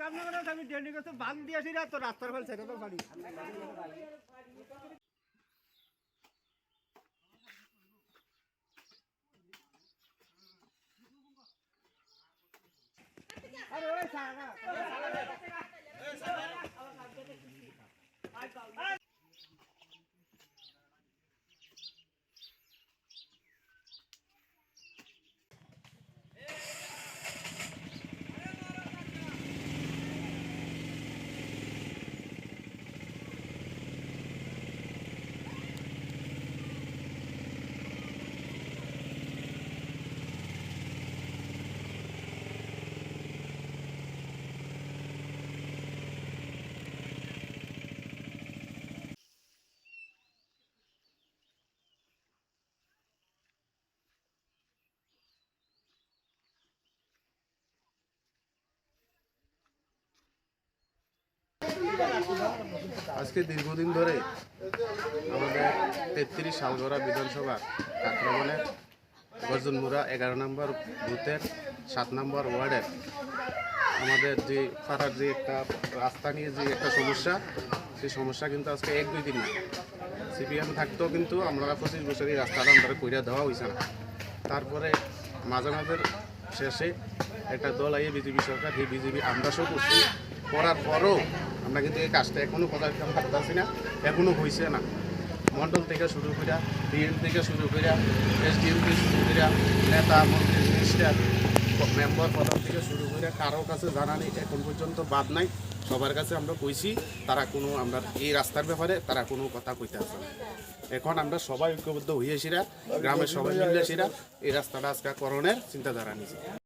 সামনে করে আমি ডেলি করতে বান দিয়েছি না, তো রাস্তার ফেল সেটা তো বাড়ি। আরে ওই সারা আজকে দীর্ঘদিন ধরে আমাদের তেত্রিশ সালগড়া বিধানসভা কাকরাবনের গর্জনমুড়া এগারো নম্বর বুথের সাত নম্বর ওয়ার্ডের আমাদের যে পাড়ার যে একটা রাস্তা নিয়ে যে একটা সমস্যা, সেই সমস্যা কিন্তু আজকে এক দুই দিন না। সিপিএম থাকতেও কিন্তু আমরা পঁচিশ বছর এই রাস্তাটা আমরা কইরা দেওয়া হয়েছে না। তারপরে মাঝে মাঝে শেষে একটা দল আইয়ে বিজেপি সরকার, এই বিজেপি আমরা সব করছি। করার পরও আমরা কিন্তু এই কাজটা এখনও পদার্থ পারতেছি না এখনও হয়েছে না। মন্ডল থেকে শুরু করে ডিএম থেকে শুরু করে এসডিএম থেকে শুরু করে নেতা, মন্ত্রী, মিনিস্টার মেম্বার প্রধান থেকে শুরু করে কারও কাছে জানা নেই, এখন পর্যন্ত বাদ নাই। সবার কাছে আমরা কইছি, তারা কোনো আমরা এই রাস্তার ব্যাপারে তারা কোনো কথা কইতে আসে এখন আমরা সবাই ঐক্যবদ্ধ হইয়েছিরা গ্রামের সবাই মিলে এই রাস্তাটা আজকে করণের চিন্তাধারা নিয়েছি।